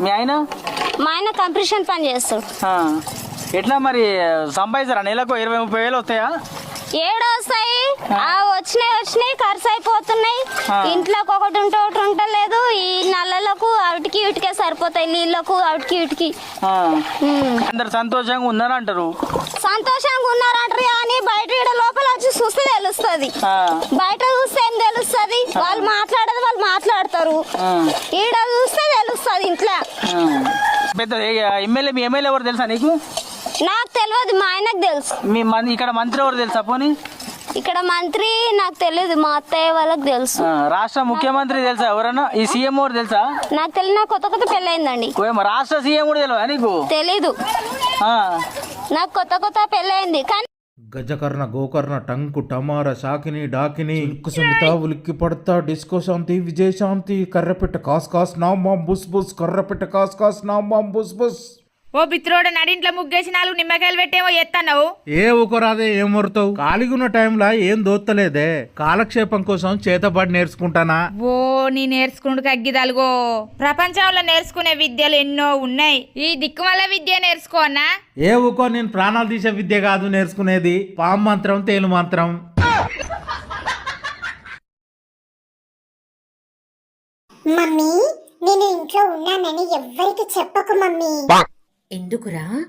మీ ఆయన? మా ఆయన కంప్రెషన్ పని చేస్తాడు. ఎట్లా మరి సంపాదిస్తారా? నెలకు ఇరవై ముప్పై వేలు వస్తాయా? ఏడు వస్తాయి. ఆ. వచ్చినాయి వచ్చినాయి ఖర్చు అయిపోతున్నాయి. ఇంట్లోకి ఒకటి ఉంటే ఒకటి ఉంటలేదు ఈ నల్లలకు అవిటికి ఇటుకే సరిపోతాయి. నీళ్ళకు అవిటికి ఇటుకి. అందరు సంతోషంగా ఉన్నారని అంటారు సంతోషంగా ఉన్నారంటారు కానీ బయట ఈడ లోపల వచ్చి చూస్తే తెలుస్తుంది. బయట చూస్తే ఏం తెలుస్తుంది? వాళ్ళు మాట్లాడేది వాళ్ళు మాట్లాడతారు. ఈడ చూస్తే తెలుస్తుంది ఇంట్లో. పెద్ద ఎమ్మెల్యే మీ ఎమ్మెల్యే ఎవరు తెలుసా నీకు? నాకు తెలియదు మా ఆయనకు తెలుసు. మీ మన్ ఇక్కడ మంత్రి ఎవరు తెలుసా పోనీ? ఇక్కడ మంత్రి నాకు తెలియదు మా అత్తయ్య వాళ్ళకి తెలుసు. ఆ, రాష్ట్ర ముఖ్యమంత్రి తెలుసా ఎవరన్నా? ఈ సీఎం ఎవరు తెలుసా? నాకు తెలియదు నాకు కొత్త కొత్త పెళ్ళయిందండి. ఓయమ్మ, రాష్ట్ర సీఎం కూడా తెలియదా నీకు? తెలీదు. ఆ, నాకు కొత్త కొత్త పెళ్ళయింది కానీ గజకర్ణ గోకర్ణ టంకు టమార శాకిని డాకిని ఉక్కు సుమిత ఉలిక్కి పడతా డిస్కో శాంతి విజయశాంతి కర్రపెట్ట కాస్ కాస్ నామాం బుస్ బుస్ కర్రపెట్ట కాస్ కాస్ నామాం బుస్ బుస్. ఓ బిత్రోడ నడింట్లో ముగ్గేసి నాలుగు నిమ్మకాయలు పెట్టేమో ఎత్తన్నావు? ఏ ఊకరాదే ఏం వరుతావు ఖాళీగున్న టైంలో ఏం దోత్తలేదే? కాలక్షేపం కోసం చేతబడి నేర్చుకుంటానా? ఓ నీ నేర్చుకుంటూ అగ్గిదలుగో ప్రపంచంలో నేర్చుకునే విద్యలు ఎన్నో ఉన్నాయి. ఈ దిక్కుమల విద్య నేర్చుకోనా ఏ ఊకో నేను ప్రాణాలు తీసే విద్య కాదు నేర్చుకునేది. పాము మంత్రం తేలు మంత్రం. మమ్మీ నేను ఇంట్లో ఉన్నానని ఎవ్వరికి చెప్పకు మమ్మీ. ఎందుకురా?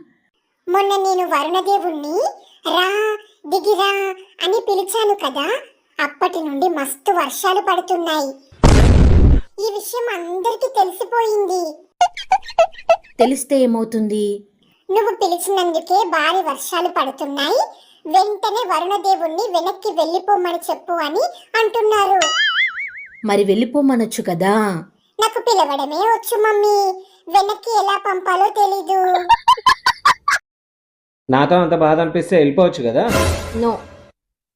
మొన్న నేను వరుణదేవుణ్ణి రా దిగిరా అని పిలిచాను కదా అప్పటి నుండి మస్తు వర్షాలు పడుతున్నాయి. ఈ విషయం అందరికీ తెలిసిపోయింది. తెలిస్తే ఏమవుతుంది? నువ్వు పిలిచినందుకే భారీ వర్షాలు పడుతున్నాయి. వెంటనే వరుణదేవుణ్ణి వెనక్కి వెళ్ళిపోమని చెప్పు అని అంటున్నారు. మరి వెళ్ళిపోమనొచ్చు కదా? నాకు పిలవడమే వచ్చు మమ్మీ. వెనక్కి ఎలా పంపాలో తెలీదు. నాతో అంత బాధ అనిపిస్తే వెళ్ళిపోవచ్చు కదా? నో.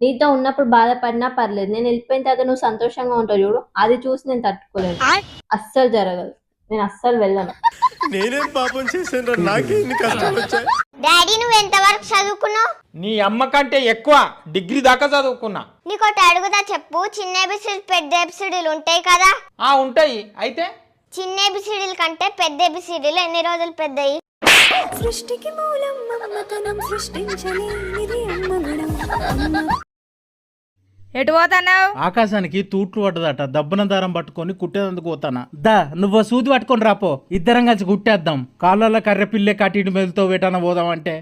నీతో ఉన్నప్పుడు బాధపడినా పర్లేదు. నేను వెళ్ళిపోయిన తర్వాత నువ్వు సంతోషంగా ఉంటావు చూడు. అది చూసి నేను తట్టుకోలేను. అస్సలు జరగదు. నేను అస్సలు వెళ్ళను. డాడీ నువ్వు ఎంతవరకు చదువుకున్నావు? నీ అమ్మ కంటే ఎక్కువ డిగ్రీ దాకా చదువుకున్నా. నీకోటి అడుగుదా చెప్పు. చిన్న ఎబిసిడీలు పెద్ద ఎబిసిడీలు ఉంటాయి కదా? ఆ ఉంటాయి. అయితే చిన్న ఎబిసిడీల కంటే పెద్ద ఎబిసిడీలు ఎన్ని రోజులు పెద్దయి? ఎటు పోతున్నావు? ఆకాశానికి తూట్లు పడ్డదట దబ్బన దారం పట్టుకొని కుట్టేందుకు పోతానా? దా నువ్వు సూది పట్టుకొని రాపో ఇద్దరం కలిసి కుట్టేద్దాం. కాళ్ళలో కర్రె పిల్లే కట్టి మెదుతో వేటాన పోదాం అంటే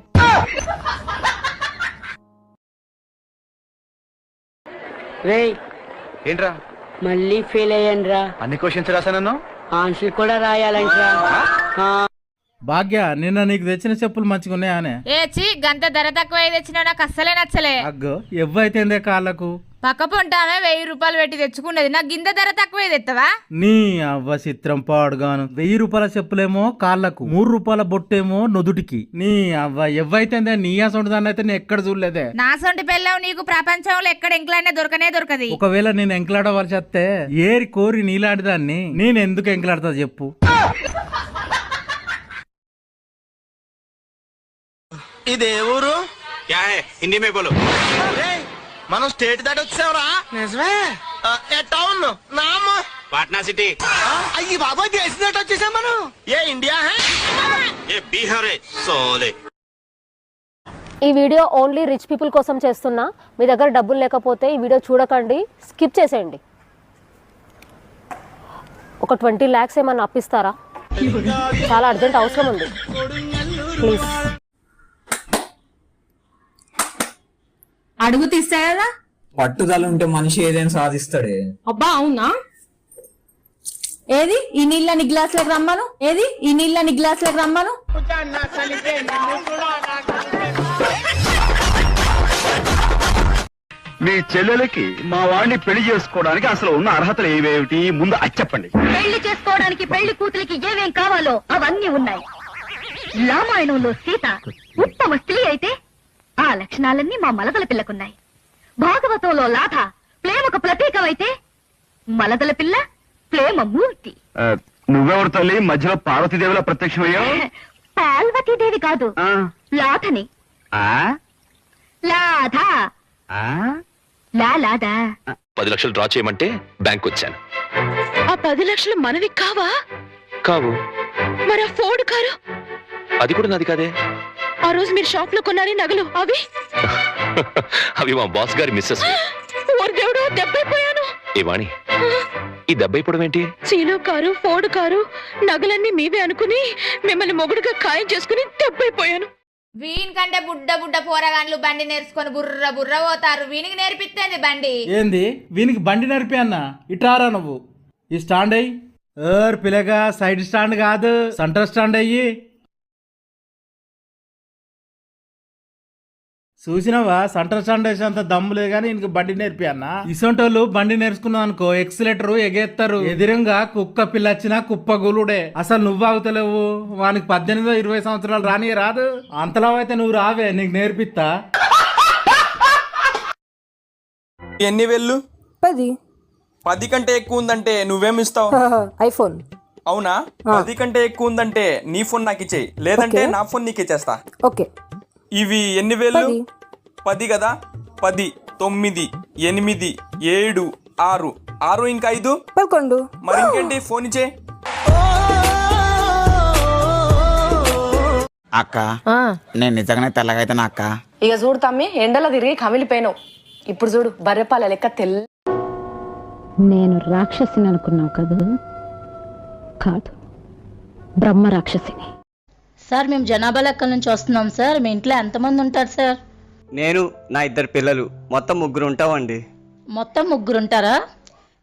రేయ్ ఏంట్రా? మళ్ళీ ఫెయిల్ అయ్యానురా. అన్ని క్వశ్చన్స్ రాసాను ఆన్సర్ కూడా రాయాలంటరా. ఆ, భాగ్య నిన్న నీకు తెచ్చిన చెప్పులు మంచిగా ఉన్నాయానే ఏ చి గంత ధర తక్కువ తెచ్చినా నాకు అస్సలే నచ్చలే. అగ్గో ఎవ్వైతేందే కాళ్ళకు? పక్క పొంటామే వెయ్యి రూపాయలు పెట్టి తెచ్చుకున్నది. నాకు గింత ధర తక్కువ తెత్తవా? నీ అవ్వ చిత్రం పాడుగాను. వెయ్యి రూపాయల చెప్పులేమో కాళ్ళకు మూడు రూపాయల బొట్టేమో నుదుటికి. నీ అవ్వ ఎవ్వైతేందే నీ అసొంటి దాన్ని అయితే నేను ఎక్కడ చూడలేదే? నా సొంటి పెళ్ళావు నీకు ప్రపంచంలో ఎక్కడ ఎంకలైనా దొరకనే దొరకది. ఒకవేళ నేను ఎంకలాడవలసి వస్తే ఏరి కోరి నీలాంటి దాన్ని నేను ఎందుకు ఎంకలాడతా చెప్పు. ఇదే ఊరు? హిందీ మే బోలో. మనం స్టేట్ దాటి వచ్చావురా నిజమే. ఏ టౌన్? నామ్? పాట్నా సిటీ. అయ్యి బాబాయ్ దేశం దాటి వచ్చేసాం మనం. ఏ ఇండియా హే? ఏ బీహార్. సోలే. ఈ వీడియో ఓన్లీ రిచ్ పీపుల్ కోసం చేస్తున్నా. మీ దగ్గర డబ్బులు లేకపోతే ఈ వీడియో చూడకండి. స్కిప్ చేసేయండి. ఒక ట్వంటీ ల్యాక్స్ ఏమన్నా అప్పిస్తారా? చాలా అర్జెంట్ అవసరం ఉంది. ప్లీజ్. అడుగు తీస్తా కదా? పట్టుదల ఉంటే మనిషి ఏదైనా సాధిస్తాడే. అబ్బా అవునా? ఏది? ఈ నీళ్ళని గ్లాసులకు రమ్మను? ఏది? ఈ నీళ్ళని గ్లాసులకు రమ్మను? మీ చెల్లెలకి మా వాడిని పెళ్ళి చేసుకోవడానికి అసలు ఉన్న అర్హతలు ఏవేమిటి? ముందు అది చెప్పండి. పెళ్ళి చేసుకోవడానికి పెళ్ళి కూతురికి ఏమేం కావాలో అవన్నీ ఉన్నాయి. రామాయణంలో సీత ఉత్తమ స్త్రీ అయితే ఆ లక్షణాలన్నీ మా మలదల పిల్లకున్నాయి. భాగవతంలో లాథ ప్రేమకు ప్రతీకమైతే మలదల పిల్ల ప్రేమ మూర్తి. నువ్వెవరు తల్లి? మధ్యలో పార్వతీదేవిలా ప్రత్యక్షమయ్యావు పార్వతీదేవి కాదు ఆ, లాథని ఆ, లాథ ఆ? లా లాదా పది లక్షలు డ్రా చేయమంటే బ్యాంక్ వచ్చాను ఆ పది లక్షలు మనవి కావా? కావు. మరి ఆ ఫోర్డ్ కారు? అది కూడా నాది కాదే. ఆ రోజు మీరు షాప్లో కొన్నారే నగలు అవి? అవి మా బాస్ గారి మిస్సెస్ ఓరి దేవుడు దెబ్బైపోయాను. ఏ వాణి ఈ దెబ్బ ఇప్పుడు ఏంటి? చీలో కారు ఫోర్డ్ కారు నగలన్నీ మీవే అనుకుని మిమ్మల్ని మొగుడుగా ఖాయం చేసుకుని దెబ్బైపోయాను. వీని కంటే బుడ్డ బుడ్డ పోరగాన్లు బండి నేర్చుకొని బుర్ర బుర్ర పోతారు. వీనికి నేర్పిస్తేంది బండి? ఏంది? వీనికి బండి నడిపి అన్న? ఇటారా నువ్వు? ఈ స్టాండ్ అయ్యి ఏర్ పిల్లగా సైడ్ స్టాండ్ కాదు సెంటర్ స్టాండ్ అయ్యి చూసినావా? సెంటర్ స్టాండ్ వేసేంత దమ్ము లేదు కానీ ఇంక బండి నేర్పి అన్న. ఇసొంటోళ్ళు బండి నేర్చుకున్నావు అనుకో ఎక్సిలేటర్ ఎగేస్తారు ఎదురుగా కుక్క పిల్ల వచ్చినా కుప్ప గులుడే. అసలు నువ్వు ఆగుతలేవు. వానికి పద్దెనిమిదో ఇరవై సంవత్సరాలు రాని రాదు. అంతలో అయితే నువ్వు రావే నీకు నేర్పిస్తా. ఎన్ని వెళ్ళు? పది. పది కంటే ఎక్కువ ఉందంటే నువ్వేం ఇస్తావు? ఐఫోన్. అవునా? పది కంటే ఎక్కువ ఉందంటే నీ ఫోన్ నాకు ఇచ్చేయి. లేదంటే నా ఫోన్ నీకు ఇచ్చేస్తా. ఓకే. ఇవి ఎన్ని వేలు? పది. కదా? పది తొమ్మిది ఎనిమిది ఏడు ఆరు. ఆరు ఇంకా ఐదు? పదకొండు. మరి ఇంకేంటి? ఫోన్ ఇచ్చే. అక్క నేను నిజంగానే తెల్లగైతే అక్క? ఇక చూడు తమ్మి ఎండలో తిరిగి కమిలిపోయినావు. ఇప్పుడు చూడు బర్రెపాల లెక్క తెల్ల నేను రాక్షసిని అనుకున్నావు కదా? కాదు. బ్రహ్మ రాక్షసిని. సార్ మేము జనాభా లెక్కల నుంచి వస్తున్నాం సార్. మీ ఇంట్లో ఎంతమంది ఉంటారు సార్? నేను నా ఇద్దరు పిల్లలు. మొత్తం ముగ్గురు ఉంటామండి. మొత్తం ముగ్గురు ఉంటారా?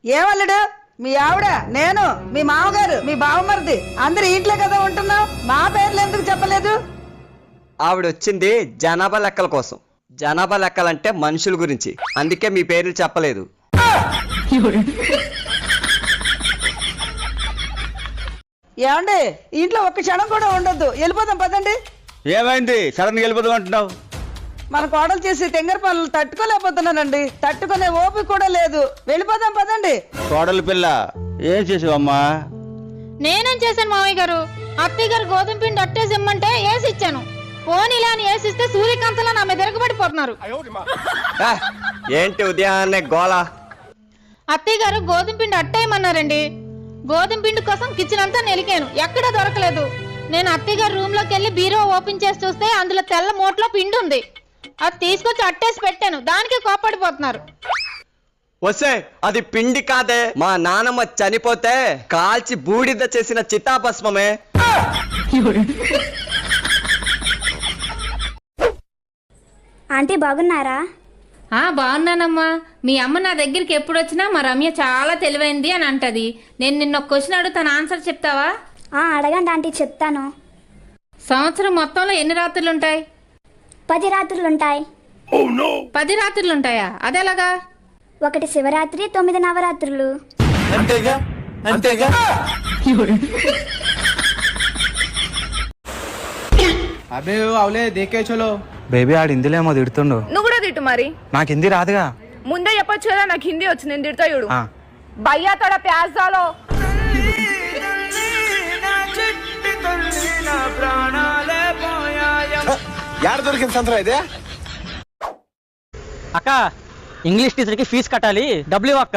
ఏమల్లుడు మీ ఆవిడ నేను మీ మామగారు మీ బావమరిది. అందరు ఇంట్లో కదా ఉంటున్నావు మా పేర్లు ఎందుకు చెప్పలేదు? ఆవిడ వచ్చింది జనాభా లెక్కల కోసం. జనాభా లెక్కలంటే మనుషుల గురించి. అందుకే మీ పేర్లు చెప్పలేదు. ఏమండి? ఇంట్లో ఒక్క క్షణం కూడా ఉండొద్దు. వెళ్ళిపోదాం పదండి. ఏమైంది? సడన్ వెళ్ళిపోదాం అంటున్నావు. మన కోడలు చేసి తెంగర పనులు తట్టుకోలేకపోతున్నానండి. తట్టుకునే ఓపిక కూడా లేదు. వెళ్ళిపోదాం పదండి. కోడలి పిల్ల ఏం చేసావమ్మా? నేనేం చేశాను మామయ్య గారు? అత్తయ్య గారు గోధుమ పిండి అట్టేసి ఇమ్మంటే వేసి ఇచ్చాను. పోనీలా అని వేసిస్తే సూర్యకాంతలా నా మీద తిరగబడిపోతున్నారు. ఏంటి ఉదయాన్నే గోళ? అత్తయ్య గారు గోధుమ పిండి అట్టేయమన్నారండి. గోధుమ పిండి కోసం కిచెన్ అంతా నెలికాను. ఎక్కడా దొరకలేదు. నేను అత్తయ్య గారు రూమ్లోకి వెళ్ళి బీరో ఓపెన్ చేసి చూస్తే అందులో తెల్ల మూటలో పిండి ఉంది. అది తీసుకొచ్చి అట్టేసి పెట్టాను. దానికి కోపడిపోతున్నారు వస్తే అది పిండి కాదే. మా నానమ్మ చనిపోతే కాల్చి బూడిద చేసిన చితాభస్మమే. ఆంటీ బాగున్నారా? ఆ బాగున్నానమ్మా. మీ అమ్మ నా దగ్గరికి ఎప్పుడు వచ్చినా మా రమ్య చాలా తెలివైంది అని అంటది. నేను నిన్న ఒక క్వశ్చన్ అడుగుతాను ఆన్సర్ చెప్తావా? ఆ అడగండి ఆంటీ చెప్తాను. సంవత్సరం మొత్తంలో ఎన్ని రాత్రులు ఉంటాయి పది రాత్రులు ఉంటాయి పది రాత్రులు ఉంటాయా అదెలాగా? ఒకటి శివరాత్రి తొమ్మిది నవరాత్రులు. అంతేగా? అంతేగా? అబే అవలే దేకే చలో బేబీ ఆడు హిందీలేమో తిడుతుండు మరి? నాకు హిందీ రాదుగా. ముందే చెప్పొచ్చు కదా నాకు హిందీ వచ్చి నేను తిడతా చూడు. ఆ. భయ్యా తోడ ప్యాజ్ దాలో యాడ దొరికింది సంతరా ఇదే? అక్క ఇంగ్లీష్ టీచర్కి ఫీజు కట్టాలి. డబ్బులు అక్క.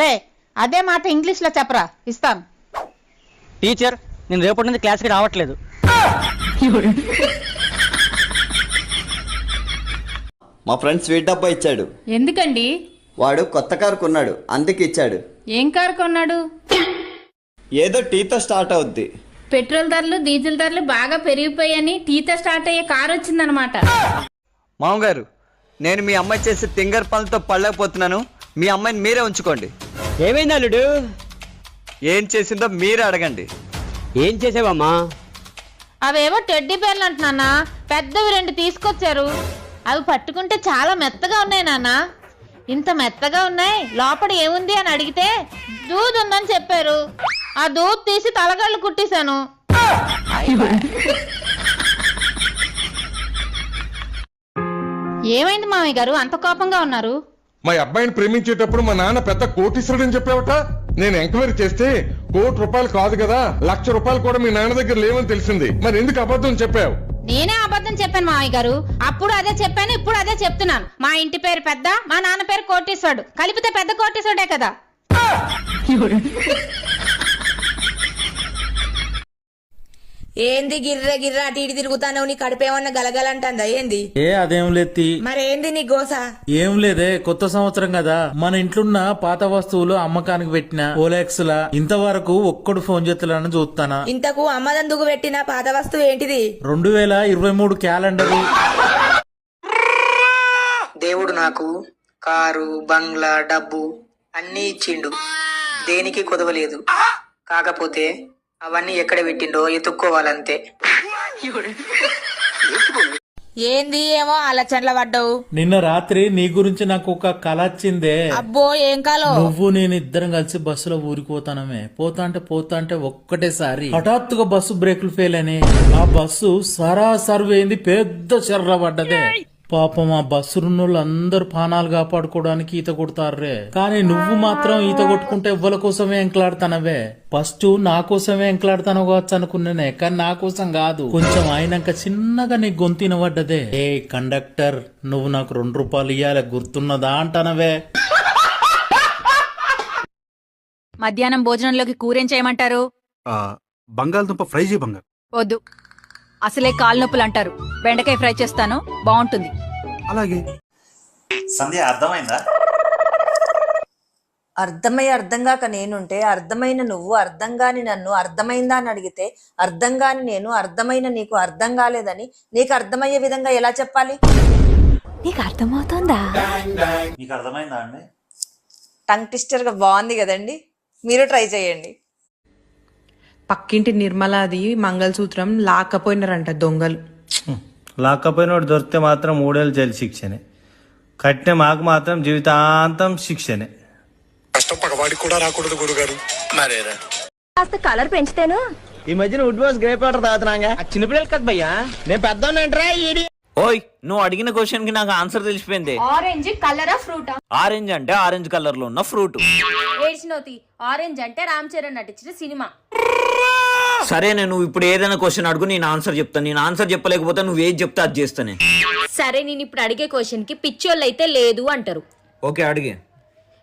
రే అదే మాట ఇంగ్లీష్లో చెప్పరా? ఇస్తాను. టీచర్ నేను రేపటి నుంచి క్లాస్కి రావట్లేదు. మా ఫ్రెండ్ స్వీట్ డబ్బా ఇచ్చాడు. ఎందుకండి? వాడు కొత్త కారు కొన్నాడు అందుకే ఇచ్చాడు. ఏం కారు కొన్నాడు? ఏదో టీతో స్టార్ట్ అవుద్ది. పెట్రోల్ ధరలు డీజిల్ ధరలు బాగా పెరిగిపోయాయని టీతో స్టార్ట్ అయ్యే కారు వచ్చిందనమాట మామగారు నేను మీ అమ్మాయి చేసే తింగర్ పనులతో పడలేకపోతున్నాను. మీ అమ్మాయిని మీరే ఉంచుకోండి. ఏమైంది అల్లుడు? ఏం చేసిందో మీరే అడగండి. ఏం చేసావమ్మా? అవేవో టెడ్డీ పేర్లు అంటున్నా పెద్దవి రెండు తీసుకొచ్చారు. అవి పట్టుకుంటే చాలా మెత్తగా ఉన్నాయి నాన్న. ఇంత మెత్తగా ఉన్నాయి లోపల ఏముంది అని అడిగితే దూద్ ఉందని చెప్పారు. ఆ దూద్ తీసి తలగళ్ళు కుట్టేశాను. ఏమైంది మామయ్య గారు? అంత కోపంగా ఉన్నారు. మా అబ్బాయిని ప్రేమించేటప్పుడు మా నాన్న పెద్ద కోటీశ్వరుడని చెప్పావట. నేను ఎంక్వైరీ చేస్తే కోటి రూపాయలు కాదు కదా లక్ష రూపాయలు కూడా మీ నాన్న దగ్గర లేవని తెలిసింది. మరి ఎందుకు అబద్ధం చెప్పావు? నేనే అబద్ధం చెప్పాను మామయ్య గారు. అప్పుడు అదే చెప్పాను ఇప్పుడు అదే చెప్తున్నాను. మా ఇంటి పేరు పెద్ద మా నాన్న పేరు కోటేశ్వరుడు. కలిపితే పెద్ద కోటేశ్వరుడే కదా. ఏంది గిర్ర గిర్ర అటు ఇటు తిరుగుతానో నీ కడుపేమన్నా గలగలంటుందా ఏంది? ఏ అదేం లేత్తి మరేంది నీ గోస? ఏం లేదే కొత్త సంవత్సరం కదా. మన ఇంట్లున్న పాత వస్తువులు అమ్మకానికి పెట్టిన ఓలెక్స్ లా ఇంతవరకు ఒక్కడు ఫోన్ చేతులను చూస్తానా ఇంతకు అమ్మదందుకు పెట్టిన పాత వస్తువు ఏంటిది? రెండు వేల ఇరవై మూడు క్యాలెండర్. దేవుడు నాకు కారు బంగ్లా డబ్బు అన్నీ ఇచ్చిండు. దేనికి కొదవలేదు. కాకపోతే అవన్నీ ఎక్కడ పెట్టిండో ఎత్తుక్కోవాలంతే ఏంది ఏమో ఆలోచనల పడ్డావు? నిన్న రాత్రి నీ గురించి నాకు ఒక కళ వచ్చిందే. అబ్బో ఏం కాలో? నువ్వు నేను ఇద్దరం కలిసి బస్సులో ఊరికి పోతానమే. పోతా అంటే పోతా అంటే ఒక్కటేసారి. హఠాత్తుగా బస్సు బ్రేకులు ఫెయిల్ అని ఆ బస్సు సరాసరి పెద్ద చెర్ర పడ్డదే. పాపం ఆ బస్సు వాళ్ళు అందరు పానాలు కాపాడుకోవడానికి ఈత కొడతారే కానీ నువ్వు మాత్రం ఈత కొట్టుకుంటే ఎవ్వల కోసమే ఎంకలాడతానవే. ఫస్ట్ నా కోసమే ఎంకలాడతాను కావచ్చు అనుకున్నానే కానీ నా కోసం కాదు. కొంచెం అయినాక చిన్నగా నీ గొంతిన పడ్డదే ఏ కండక్టర్ నువ్వు నాకు రెండు రూపాయలు ఇయ్యాలి గుర్తున్నదా అంటానవే. మధ్యాహ్నం భోజనంలోకి కూరేం చేయమంటారు? బంగాళదుంప ఫ్రై చేయి బంగారు. వద్దు. అసలే కాలు నొప్పులు అంటారు బెండకాయ ఫ్రై చేస్తాను బాగుంటుంది అలాగే. సంధ్య అర్థమైందా? అర్థమై అర్థం కాక నేనుంటే అర్థమైన నువ్వు అర్థం కాని నన్ను అర్థమైందా అని అడిగితే అర్థం కాని నేను అర్థమైన నీకు అర్థం కాలేదని నీకు అర్థమయ్యే విధంగా ఎలా చెప్పాలి? నీకు అర్థమవుతుందా? మీకు అర్థమైందా అండి? టంగ్ ట్విస్టర్గా బాగుంది కదండి. మీరు ట్రై చేయండి. పక్కింటి నిర్మలాది మంగళసూత్రం లాక్కపోయినారంట దొంగలు. లాక్కపోయినోడు దొరికితే మాత్రం మూడేళ్ళు జైలు శిక్షనే. కట్టిన మాకు మాత్రం జీవితాంతం శిక్షనే. కాస్త కలర్ పెంచితేను. ఈ మధ్యన వుడ్ బాస్ గ్రేప్ వాటర్ తాగుతున్నాగా. చిన్నపిల్లలు కదా భయ్యా. నేను పెద్ద ఓయ్ నువ్వు అడిగిన క్వశ్చన్కి నాకు ఆన్సర్ తెలిసిపోయింది. ఆరెంజ్ కలరా ఫ్రూటా? ఆరెంజ్ అంటే ఆరెంజ్ కలర్లో ఉన్న ఫ్రూట్. ఏడ్చినోతి ఆరెంజ్ అంటే రామ్ చరణ్ నటించిన సినిమా. సరే నువ్వు ఇప్పుడు ఏదైనా క్వశ్చన్ అడుగు నేను ఆన్సర్ చెప్తాను. నేను ఆన్సర్ చెప్పలేకపోతే నువ్వు ఏది చెప్తే అది చేస్తానే. సరే నేను ఇప్పుడు అడిగే క్వశ్చన్కి పిచ్చోళ్ళు అయితే లేదు అంటారు. ఓకే అడిగే.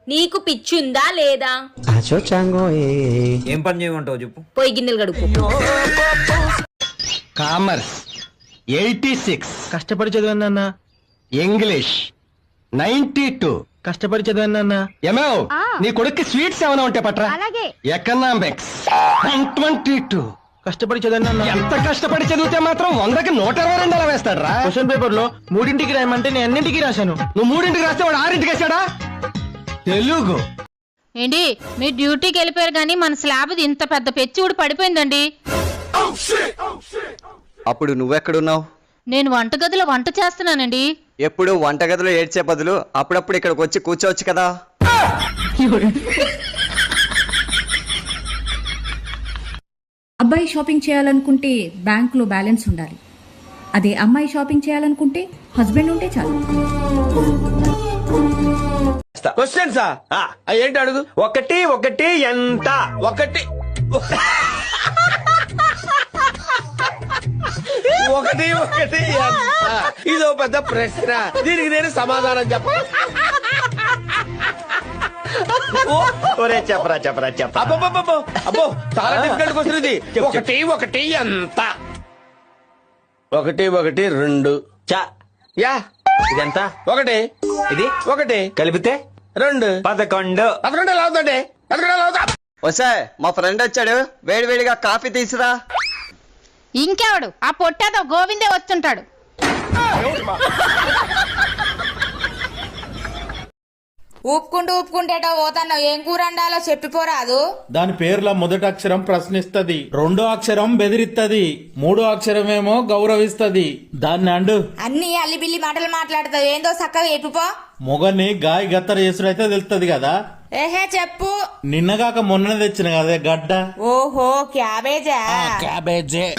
నీకు పిచ్చుందా లేదా? ఏం పని చేయమంటావు చెప్పు. పోయి గిన్నెలు గడుపు కామర్స్ ఎయిటీ సిక్స్. కష్టపడి చదివాను ఇంగ్లీష్ నైన్టీ టూ. కష్టపడి చదివాను ఏమో నీ కొడుక్కి స్వీట్స్ ఏమైనా ఉంటే పట్రా. అలాగే. ఎకనామిక్స్ ట్వంటీ టూ కష్టపడి చదివాను ఎంత కష్టపడి చదివితే మాత్రం వందకి నూట ఇరవై రెండు అలా వేస్తాడు రా క్వశ్చన్ పేపర్లో మూడింటికి రాయమంటే నేను అన్నింటికి రాశాను? నువ్వు మూడింటికి రాస్తే వాడు ఆరింటికి వేసాడా తెలుగు. ఏంటి? మీ డ్యూటీకి వెళ్ళిపోయారు కానీ మన స్లాబ్ ఇంత పెద్ద పెచ్చి కూడా పడిపోయిందండి. అప్పుడు నువ్వెక్కడున్నావు? నేను వంటగదిలో వంట చేస్తున్నానండి. ఎప్పుడు వంటగదిలో ఏడ్చే బదులు అప్పుడప్పుడు ఇక్కడికి వచ్చి కూర్చోవచ్చు కదా. అబ్బాయి షాపింగ్ చేయాలనుకుంటే బ్యాంకులో బ్యాలెన్స్ ఉండాలి. అదే అమ్మాయి షాపింగ్ చేయాలనుకుంటే హస్బెండ్ ఉంటే చాలు. క్వశ్చన్సా ఏంటి అడుగు? ఒకటి ఒకటి ఎంత? ఒకటి. ఒకటి ఒకటి ఎంత ఇదో పెద్ద ప్రశ్న. దీనికి నేను సమాధానం చెప్ప ఒరే చెప్పరా చెప్పరా చెప్ప అబ్బో అబ్బో చాలా డిఫికల్ట్ క్వశ్చన్ ఇది. ఒకటి ఒకటి ఎంత? ఒకటి ఒకటి రెండు. చా. యా. ఇదెంత? ఒకటి. ఇది? ఒకటి. కలిపితే? రెండు. పదకొండు. పదకొండు ఎలా అవుతుంది? పదకొండు ఎలా అవుతా వసే మా ఫ్రెండ్ వచ్చాడు. వేడివేడిగా కాఫీ తీసురా. ఇంకెవడు? ఆ పొట్టేదో గోవిందే వచ్చుంటాడు. ఊపుకుంటూ ఊపుకుంటేటో పోతాను ఏం కూర వండాలో చెప్పిపోరాదు. దాని పేర్ల మొదటి అక్షరం ప్రశ్నిస్తది రెండో అక్షరం బెదిరిస్తది మూడో అక్షరమేమో గౌరవిస్తది. దాన్ని అండు. అన్ని అల్లిబిల్లి మాటలు మాట్లాడతావు. ఏందో చక్కగా చెప్పిపో. మొగని గాయ గత్తర చేసుడైతే తెలుస్తది కదా. ఏహే చెప్పు. నిన్నగాక మొన్న తెచ్చిన కదే గడ్డ. ఓహో క్యాబేజా? క్యాబేజే.